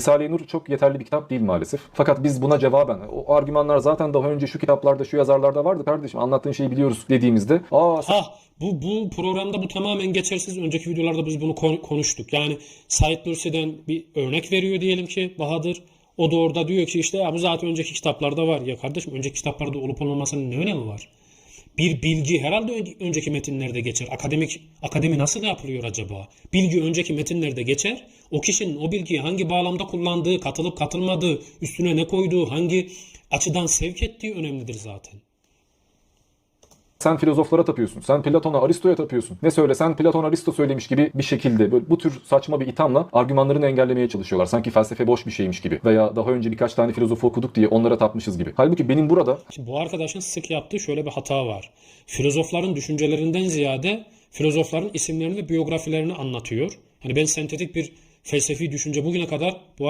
Risale-i Nur çok yeterli bir kitap değil maalesef. Fakat biz buna cevaben o argümanlar zaten daha önce şu kitaplarda şu yazarlarda vardı kardeşim anlattığın şeyi biliyoruz dediğimizde aa sen Ha bu bu programda bu tamamen geçersiz. Önceki videolarda biz bunu kon- konuştuk. Yani Said Nursi'den bir örnek veriyor diyelim ki Bahadır. O da orada diyor ki işte ya bu zaten önceki kitaplarda var. Ya kardeşim önceki kitaplarda olup olmamasının ne önemi var? Bir bilgi herhalde ön- önceki metinlerde geçer. Akademik akademi nasıl yapılıyor acaba? Bilgi önceki metinlerde geçer. O kişinin o bilgiyi hangi bağlamda kullandığı, katılıp katılmadığı, üstüne ne koyduğu, hangi açıdan sevk ettiği önemlidir zaten. Sen filozoflara tapıyorsun. Sen Platon'a, Aristo'ya tapıyorsun. Ne söylesen Platon, Aristo söylemiş gibi bir şekilde böyle bu tür saçma bir ithamla argümanlarını engellemeye çalışıyorlar. Sanki felsefe boş bir şeymiş gibi veya daha önce birkaç tane filozofu okuduk diye onlara tapmışız gibi. Halbuki benim burada Şimdi bu arkadaşın sık yaptığı şöyle bir hata var. Filozofların düşüncelerinden ziyade filozofların isimlerini ve biyografilerini anlatıyor. Hani ben sentetik bir felsefi düşünce bugüne kadar bu